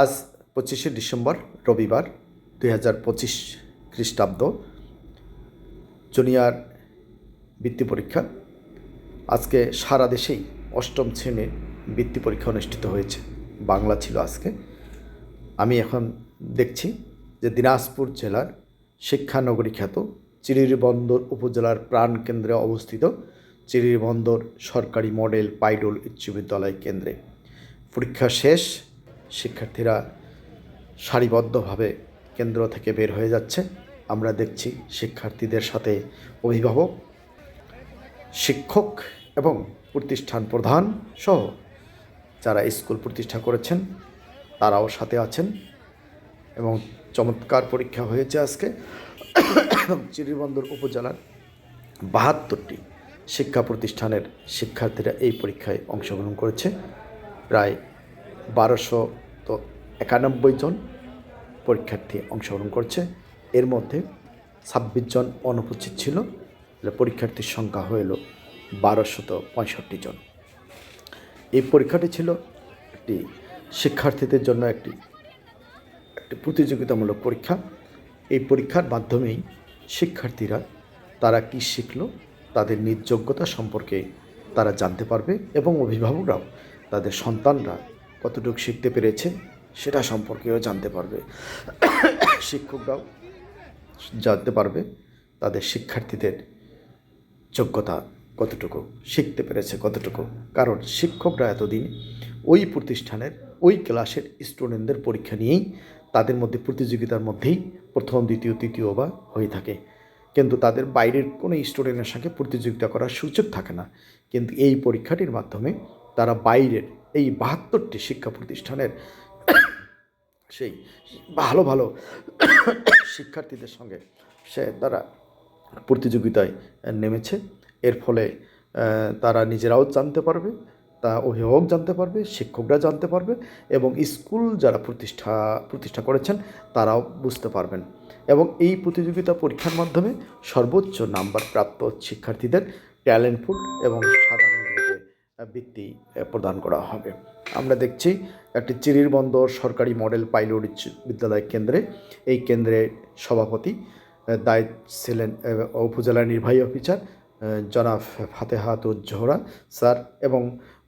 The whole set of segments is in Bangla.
আজ পঁচিশে ডিসেম্বর, রবিবার দুই হাজার পঁচিশ খ্রিস্টাব্দ, জুনিয়র বৃত্তি পরীক্ষা। আজকে সারা দেশেই অষ্টম শ্রেণির বৃত্তি পরীক্ষা অনুষ্ঠিত হয়েছে। বাংলা ছিল আজকে। আমি এখন দেখছি যে দিনাজপুর জেলার শিক্ষানগরী খ্যাত চিরিরবন্দর উপজেলার প্রাণকেন্দ্রে অবস্থিত চিরিরবন্দর সরকারি মডেল পাইডল উচ্চ বিদ্যালয় কেন্দ্রে। পরীক্ষা শেষ শিক্ষার্থীরা সারিবদ্ধভাবে কেন্দ্র থেকে বের হয়ে যাচ্ছে। আমরা দেখছি শিক্ষার্থীদের সাথে অভিভাবক, শিক্ষক এবং প্রতিষ্ঠান প্রধান সহ যারা স্কুল প্রতিষ্ঠা করেছেন, তারাও সাথে আছেন এবং চমৎকার পরীক্ষা হয়েছে আজকে। চিরিবন্দর উপজেলার বাহাত্তরটি শিক্ষা প্রতিষ্ঠানের শিক্ষার্থীরা এই পরীক্ষায় অংশগ্রহণ করেছে। প্রায় বারোশো তো একানব্বই জন পরীক্ষার্থী অংশগ্রহণ করছে। এর মধ্যে ছাব্বিশ জন অনুপস্থিত ছিল পরীক্ষার্থীর সংখ্যা হইল বারোশত পঁয়ষট্টি জন। এই পরীক্ষাটি ছিল একটি শিক্ষার্থীদের জন্য একটি একটি প্রতিযোগিতামূলক পরীক্ষা। এই পরীক্ষার মাধ্যমেই শিক্ষার্থীরা তারা কী শিখল, তাদের নিজ যোগ্যতা সম্পর্কে তারা জানতে পারবে এবং অভিভাবকরাও, তাদের সন্তানরা কতটুকু শিখতে পেরেছে সেটা সম্পর্কেও জানতে পারবে। শিক্ষকরাও জানতে পারবে তাদের শিক্ষার্থীদের যোগ্যতা কতটুকু, শিখতে পেরেছে কতটুকু। কারণ শিক্ষকরা এতদিন ওই প্রতিষ্ঠানের, ওই ক্লাসের স্টুডেন্টদের পরীক্ষা নিয়েই তাদের মধ্যে প্রতিযোগিতার মধ্যেই প্রথম, দ্বিতীয়, তৃতীয় বা হয়ে থাকে। কিন্তু তাদের বাইরের কোনো স্টুডেন্টের সঙ্গে প্রতিযোগিতা করার সুযোগ থাকে না। কিন্তু এই পরীক্ষাটির মাধ্যমে তারা বাইরের এই বাহাত্তরটি শিক্ষা প্রতিষ্ঠানের সেই ভালো ভালো শিক্ষার্থীদের সঙ্গে সে তারা প্রতিযোগিতায় নেমেছে। এর ফলে তারা নিজেরাও জানতে পারবে, তা অভিভাবক জানতে পারবে, শিক্ষকরা জানতে পারবে এবং স্কুল যারা প্রতিষ্ঠা প্রতিষ্ঠা করেছেন, তারাও বুঝতে পারবেন। এবং এই প্রতিযোগিতা পরীক্ষার মাধ্যমে সর্বোচ্চ নাম্বার প্রাপ্ত শিক্ষার্থীদের ট্যালেন্টফুল এবং সাধারণ বৃত্তি প্রদান করা হবে। আমরা দেখছি একটি চিরির বন্দর সরকারি মডেল পাইলট বিদ্যালয় কেন্দ্রে। এই কেন্দ্রের সভাপতি দায়িত্ব ছিলেন উপজেলা নির্বাহী অফিসার জনাব জোহরা স্যার এবং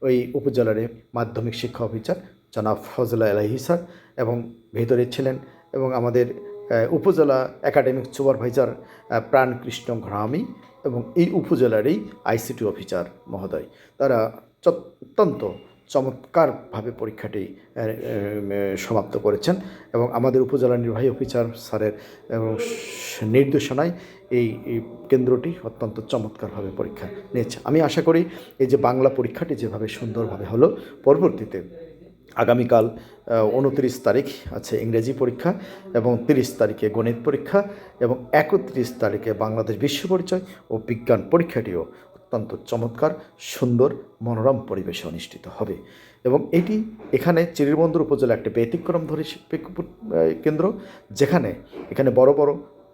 ওই উপজেলার মাধ্যমিক শিক্ষা অফিসার জনাব ফজলা এলাহি স্যার এবং ভেতরে ছিলেন এবং আমাদের উপজেলা একাডেমিক সুপারভাইজার প্রাণকৃষ্ণ ঘরামি এবং এই উপজেলারই আইসিটি অফিসার মহোদয়। তারা অত্যন্ত চমৎকারভাবে পরীক্ষাটি সমাপ্ত করেছেন এবং আমাদের উপজেলা নির্বাহী অফিসার স্যারের এবং নির্দেশনায় এই কেন্দ্রটি অত্যন্ত চমৎকারভাবে পরীক্ষা নিয়েছে। আমি আশা করি এই যে বাংলা পরীক্ষাটি যেভাবে সুন্দরভাবে হলো, পরবর্তীতে আগামীকাল উনত্রিশ তারিখ আছে ইংরেজি পরীক্ষা এবং তিরিশ তারিখে গণিত পরীক্ষা এবং একত্রিশ তারিখে বাংলাদেশ বিশ্ব পরিচয় ও বিজ্ঞান পরীক্ষাটিও অত্যন্ত চমৎকার, সুন্দর, মনোরম পরিবেশে অনুষ্ঠিত হবে। এবং এটি এখানে চিরিরবন্দর উপজেলা একটি ব্যতিক্রম ধরে কেন্দ্র, যেখানে এখানে বড় বড়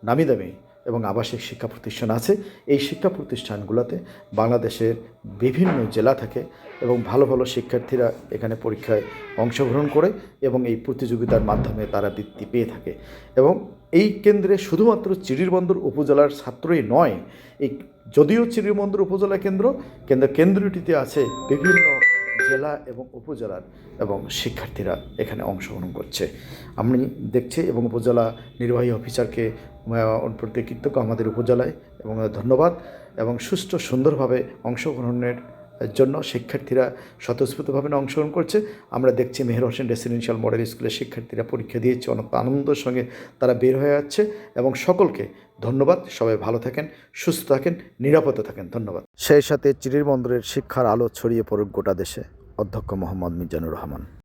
নামি দামি এবং আবাসিক শিক্ষা প্রতিষ্ঠান আছে। এই শিক্ষা প্রতিষ্ঠানগুলোতে বাংলাদেশের বিভিন্ন জেলা থেকে এবং ভালো ভালো শিক্ষার্থীরা এখানে পরীক্ষায় অংশগ্রহণ করে এবং এই প্রতিযোগিতার মাধ্যমে তারা বৃত্তি পেয়ে থাকে। এবং এই কেন্দ্রে শুধুমাত্র চিরিরবন্দর উপজেলার ছাত্রই নয়, এই যদিও চিরিরবন্দর উপজেলা কেন্দ্র কেন্দ্র কেন্দ্রটিতে আছে বিভিন্ন জেলা এবং উপজেলার এবং শিক্ষার্থীরা এখানে অংশগ্রহণ করছে। আমি দেখছি এবং উপজেলা নির্বাহী অফিসারকে প্রতি কৃতজ্ঞ আমাদের উপজেলায় এবং ধন্যবাদ এবং সুষ্ঠু সুন্দরভাবে অংশগ্রহণের জন্য শিক্ষার্থীরা স্বতঃস্ফূর্তভাবে অংশগ্রহণ করছে। আমরা দেখছি মেহের হোসেন রেসিডেন্সিয়াল মডেল স্কুলের শিক্ষার্থীরা পরীক্ষা দিয়েছে। অনেক আনন্দের সঙ্গে তারা বের হয়ে যাচ্ছে এবং সকলকে ধন্যবাদ। সবাই ভালো থাকেন, সুস্থ থাকেন, নিরাপদে থাকেন। ধন্যবাদ। সেই সাথে চিরির বন্দরের শিক্ষার আলো ছড়িয়ে পড়ুক গোটা দেশে। অধ্যক্ষ মোহাম্মদ মিজানুর রহমান।